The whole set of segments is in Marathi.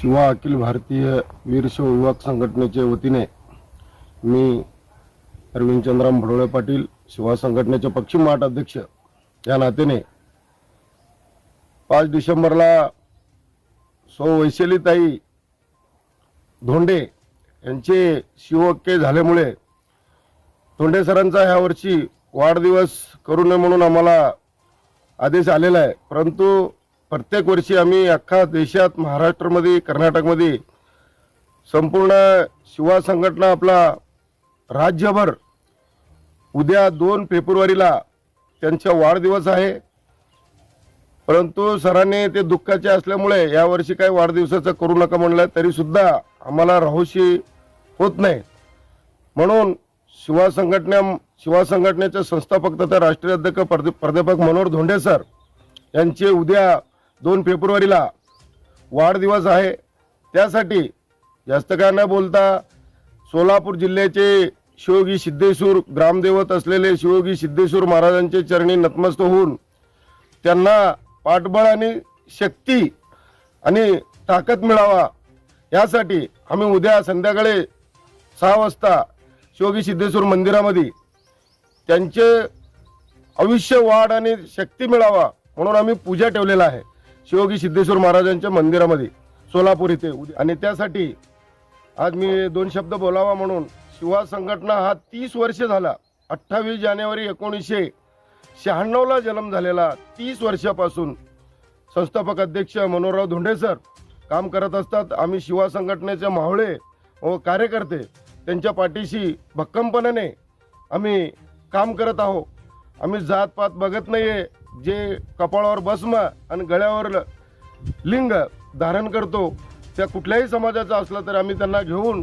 शिवा अखिल भारतीय वीरशैव युवक संघटनेच्या वतीने मी अरविंद चंद्राम भडोळे पाटील शिवा संघटनेचे पश्चिम महाट अध्यक्ष या नात्याने पाच डिसेंबरला सौ वैशालीताई धोंडे यांचे शिवक्य झाल्यामुळे धोंडे सरांचा ह्या वर्षी वाढदिवस करू नये म्हणून आम्हाला आदेश आलेला आहे. परंतु प्रत्येक वर्षी आम्ही अख्खा देशात महाराष्ट्रामध्ये कर्नाटकमध्ये संपूर्ण शिवा संघटना आपला राज्यभर उद्या दोन फेब्रुवारीला त्यांचा वाढदिवस आहे. परंतु सरांनी ते दुःखाचे असल्यामुळे यावर्षी काही वाढदिवसाचं करू नका म्हणलं तरीसुद्धा आम्हाला राहूशी होत नाही. म्हणून शिवा संघटना शिवा संघटनेचे संस्थापक तथा राष्ट्रीय अध्यक्ष प्राध्यापक मनोहर धोंडे सर यांचे उद्या दोन फेब्रुवारीला वाढदिवस आहे. त्यासाठी जास्त काय न बोलता सोलापूर जिल्ह्याचे शिवगी सिद्धेश्वर ग्रामदेवत असलेले शिवगी सिद्धेश्वर महाराजांचे चरणी नतमस्त होऊन त्यांना पाठबळ आणि शक्ती आणि ताकद मिळावा. यासाठी आम्ही उद्या संध्याकाळी सहा वाजता शिवगी सिद्धेश्वर मंदिरामध्ये त्यांचे आयुष्य वाढ आणि शक्ती मिळावा म्हणून आम्ही पूजा ठेवलेला आहे. शिवगी सिद्धेश्वर महाराजांच्या मंदिरामध्ये सोलापूर इथे. उद्या- आणि त्यासाठी आज मी दोन शब्द बोलावा म्हणून शिवा संघटना हा तीस वर्ष झाला. अठ्ठावीस जानेवारी एकोणीसशे शहाण्णवला जन्म झालेला. तीस वर्षापासून संस्थापक अध्यक्ष मनोहरराव धोंडे सर काम करत असतात. आम्ही शिवा संघटनेचे मावळे व कार्यकर्ते त्यांच्या पाठीशी भक्कमपणाने आम्ही काम करत आहोत. आम्ही जातपात बघत नाहीये. जे कपाळावर भस्म आणि गळ्यावर लिंग धारण करतो त्या कुठल्याही समाजाचा असला तर आम्ही त्यांना घेऊन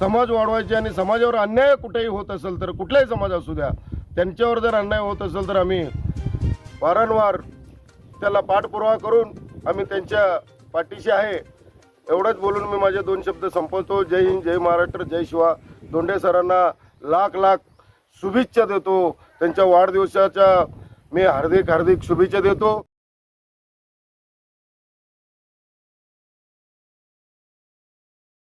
समाज वाढवायचे आणि समाजावर अन्याय कुठेही होत असेल तर कुठलाही समाज असू द्या त्यांच्यावर जर अन्याय होत असेल तर आम्ही वारंवार त्याला पाठपुरावा करून आम्ही त्यांच्या पाठीशी आहे. एवढंच बोलून मी माझे दोन शब्द संपवतो. जय हिंद जय महाराष्ट्र जय शिवा. दोंडे सरांना लाख लाख शुभेच्छा देतो. त्यांच्या वाढदिवसाच्या मी हार्दिक हार्दिक शुभेच्छा देतो.